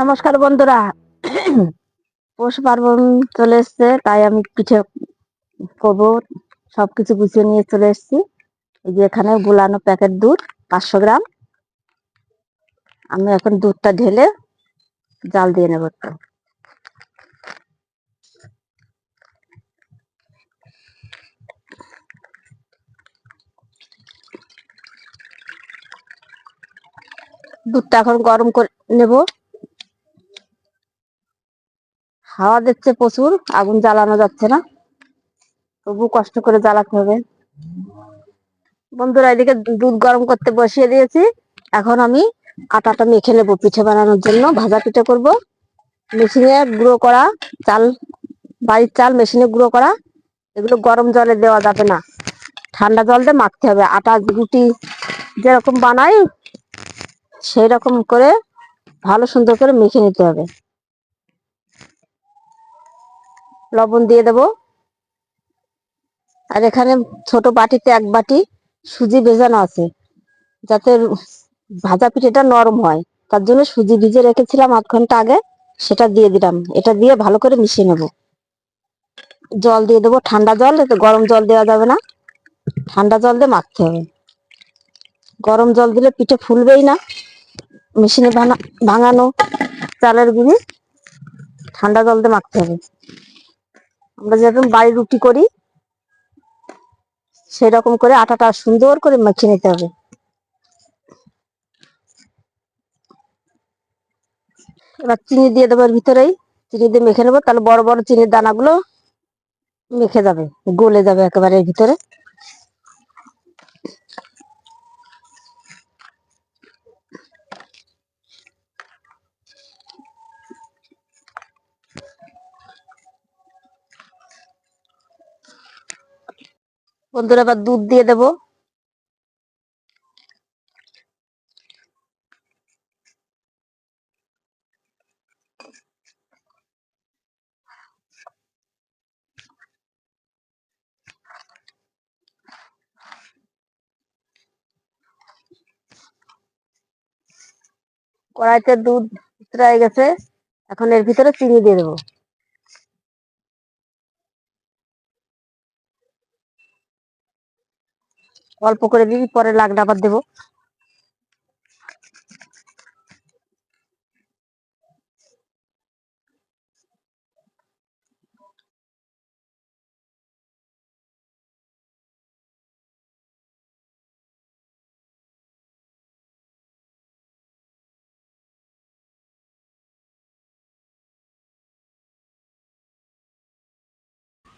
নমস্কার বন্ধুরা। পৌষ পার্বণ চলে এসছে, তাই আমি পিঠে করব, সবকিছু গুছিয়ে নিয়ে চলে এসেছি। এই যে এখানে গুলানো প্যাকেট দুধ, পাঁচশো গ্রাম। আমি এখন দুধটা ঢেলে জাল দিয়ে নেব একটু। দুধটা এখন গরম করে নেব। হাওয়া দিচ্ছে প্রচুর, আগুন জ্বালানো যাচ্ছে না। তবু কষ্ট করে জ্বালাতে হবে। বন্ধুরা, এদিকে দুধ গরম করতে বসিয়ে দিয়েছি। এখন আমি আটাটা মেখে নেব পিঠে বানানোর জন্য। ভাজা পিঠে করব। মেশিনে গুঁড়ো করা চাল, বাড়ির চাল মেশিনে গুঁড়ো করা। এগুলো গরম জলে দেওয়া যাবে না। ঠান্ডা জল দিয়ে মাখতে হবে। আটা, রুটি যেরকম বানাই সেই রকম করে ভালো সুন্দর করে মেখে নিতে হবে। লবণ দিয়ে দেব। আর এখানে ছোট বাটিতে এক বাটি সুজি ভেজানো আছে, যাতে ভাজা পিঠেটা নরম হয়। তার জন্য সুজি ভিজে রেখেছিলাম আধ ঘণ্টা আগে, সেটা দিয়ে দিলাম। এটা দিয়ে ভালো করে মিশিয়ে নেব। জল দিয়ে দেবো, ঠান্ডা জল, এতে গরম জল দেওয়া যাবে না। ঠান্ডা জল দিয়ে মাখতে হবে। গরম জল দিলে পিঠে ফুলবেই না। মেশিনে ভাঙানো চালের গুঁড়ি ঠান্ডা জল দিয়ে মাখতে হবে। আমরা যেরকম বাড়ি রুটি করি, সেরকম করে আটাটা সুন্দর করে মাখিয়ে নিতে হবে। এবার চিনি দিয়ে দেবো এর ভিতরেই। চিনি দিয়ে মেখে নেব, তাহলে বড় বড় চিনির দানাগুলো মেখে যাবে, গলে যাবে একেবারে এর ভিতরে। বন্ধুরা এবার দুধ দিয়ে দেবো। কড়াইতে দুধ উতরাই গেছে, এখন এর ভিতরে চিনি দিয়ে দেবো। অল্প করে দিবি, পরে লাগটা আবার দেবো।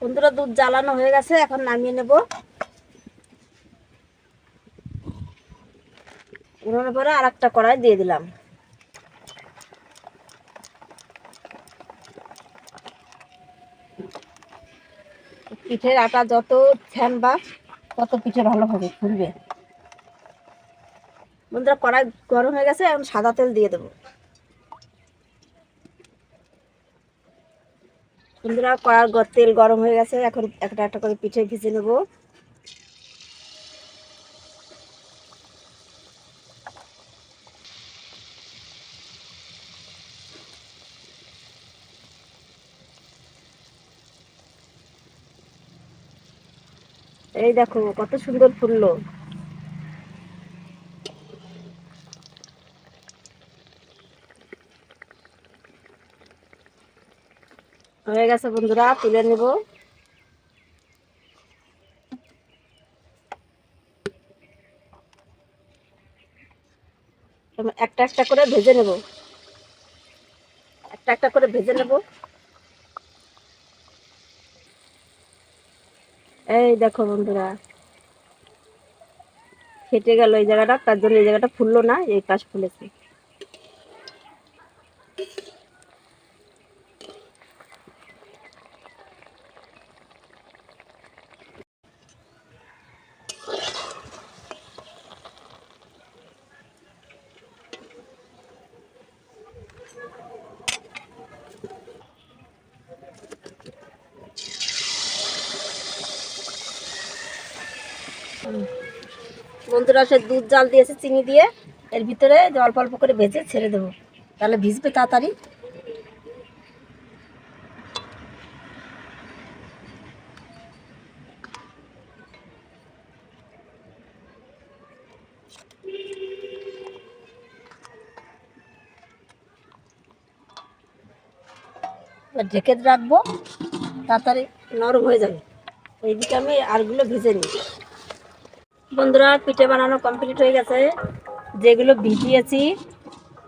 বন্ধুরা, দুধ জ্বালানো হয়ে গেছে, এখন নামিয়ে নেব। উনানোর পরে আর একটা কড়াই দিয়ে দিলাম। পিঠের আটা যত ছ্যানবা তত পিঠে ভালো হবে ফুলবে। বন্ধুরা, কড়াই গরম হয়ে গেছে, এখন সাদা তেল দিয়ে দেবো। বন্ধুরা কড়ার তেল গরম হয়ে গেছে, এখন একটা একটা করে পিঠে ভেজে নেব। এই দেখো, কত সুন্দর ফুললো। হয়ে গেছে বন্ধুরা, তুলে নেব। একটা একটা করে ভেজে নেব। একটা একটা করে ভেজে নেব। এই দেখো বন্ধুরা। ফেটে গেল এই জায়গাটা, তার জন্য এই জায়গাটা ফুললো না, এই পাশ ফুলেছে বন্ধুরা সে দুধ জাল দিয়েছে চিনি দিয়ে এর ভিতরে অল্প অল্প করে ভেজে ছেড়ে দেবো। তাহলে ভিজবে তাড়াতাড়ি। ঢেকে রাখব, তাড়াতাড়ি নরম হয়ে যাবে। এইদিকে আমি আরগুলো ভেজে নিই। বন্ধুরা, পিঠে বানানো কমপ্লিট হয়ে গেছে। যেগুলো ভিজিয়েছি,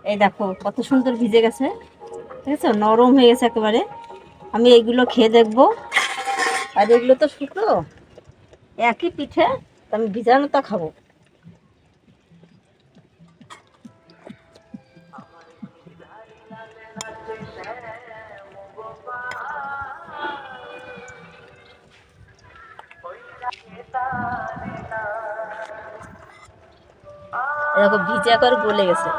এই দেখো, কত সুন্দর ভিজে গেছে। ঠিক আছে? নরম হয়ে গেছে একেবারে। আমি এইগুলো খেয়ে দেখব। আর এগুলো তো শুকনো একই পিঠে আমি ভিজানোটা খাব। এরকম ভিজে করে গলে গেছে।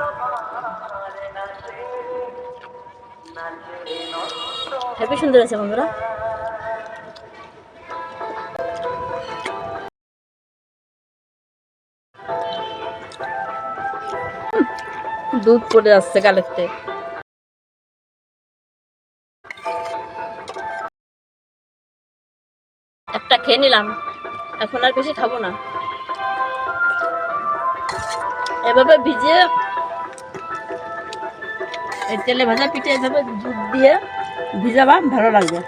হেবি সুন্দর আছে বন্ধুরা। দুধ পড়ে যাচ্ছে গালেতে একটা খেয়ে নিলাম। এখন আর বেশি খাব না। এভাবে ভিজিয়ে এই তেলে ভাজা পিঠে এভাবে দুধ দিয়ে ভিজাবা ভালো লাগবে।